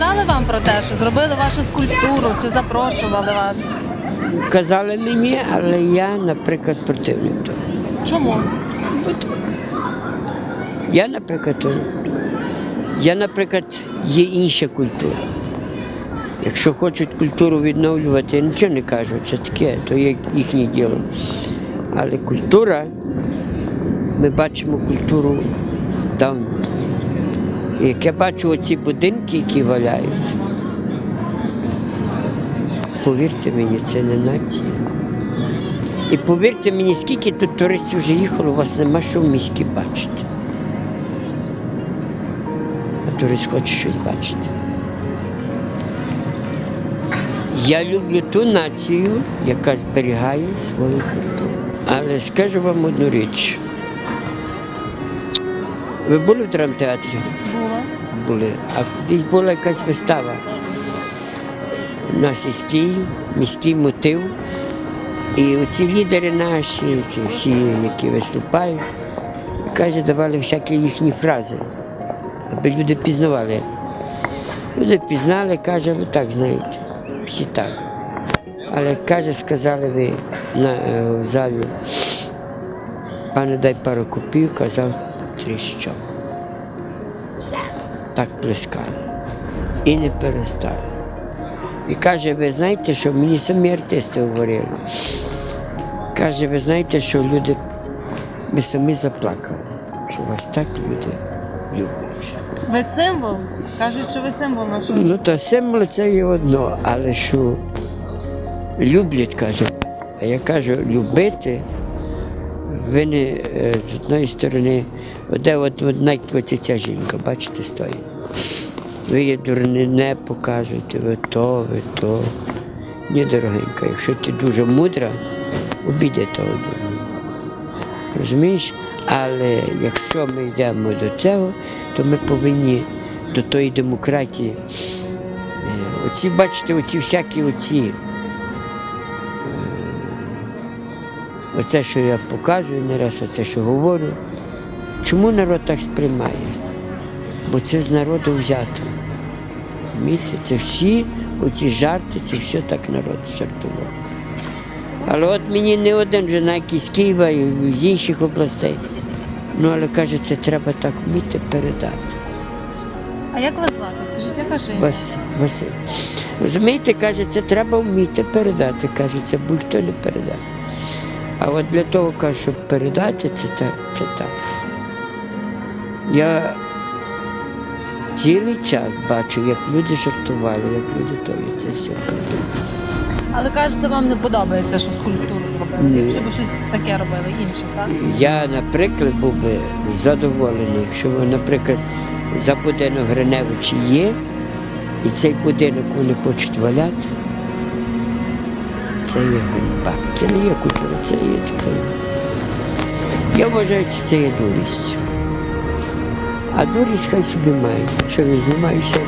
казали вам про те, що зробили вашу скульптуру, чи запрошували вас? Казали мені, але я, наприклад, противник того. Чому? Я, наприклад, я, наприклад, є інша культура. Якщо хочуть культуру відновлювати, я нічого не кажу, це таке, то є їхнє діло. Але культура, ми бачимо культуру давно. Як я бачу оці будинки, які валяють, повірте мені, це не нація. І повірте мені, скільки тут туристів вже їхало, у вас нема що в міські бачити. А турист хоче щось бачити. Я люблю ту націю, яка зберігає свою культуру. Але скажу вам одну річ. Ви були в драмтеатрі? Було. Були. А десь була якась вистава на сільський, міський мотив. І оці лідери наші, ці всі, які виступають, каже, давали всякі їхні фрази, аби люди пізнавали. Люди пізнали, каже, ви так знаєте, всі так. Але каже, сказали ви на, е, в залі, пане, дай пару копійок, казав тріщав. Так плескали. І не перестали. І каже, ви знаєте, що мені самі артисти говорили. Каже, ви знаєте, що люди, ми самі заплакали, що вас так люди люблять. Ви символ? Кажуть, що ви символ нашого. Ну, то символ це є одно, але що люблять, каже. А я кажу, любити, ви не е, з одної сторони, де от, навіть ця жінка, бачите, стоїть. Ви є дурне, не покажете, ви то, ви то. Ні, дорогенька, якщо ти дуже мудра, обійди того дурного. Розумієш? Але якщо ми йдемо до цього, то ми повинні до тої демократії. е, Оці, бачите, оці всякі оці. Оце, що я показую не раз, оце, що говорю. Чому народ так сприймає? Бо це з народу взято. Це всі оці жарти, це все так народ жартував. Але от мені не один вже на якийсь з Києва і з інших областей. Ну, але каже, це треба так вміти передати. А як вас звати? Скажіть, як ваше ім'я? Вас, Василь. Розумієте, каже, це треба вміти передати. Каже, це будь-хто не передати. А от для того, щоб передати, це так. Це так. Я цілий час бачу, як люди жартували, як люди то і це все. Але кажете, вам не подобається, що скульптуру зробили. Ні. Якщо ви щось таке робили, інше, так? Я, наприклад, був би задоволений, якщо, ви, наприклад, за будинок Гриневичі є, і цей будинок вони хочуть валяти, це є ганьба. Це не є культура, це є така. Я вважаю, що це є дурість. А дурість хай собі має, що він знімає ще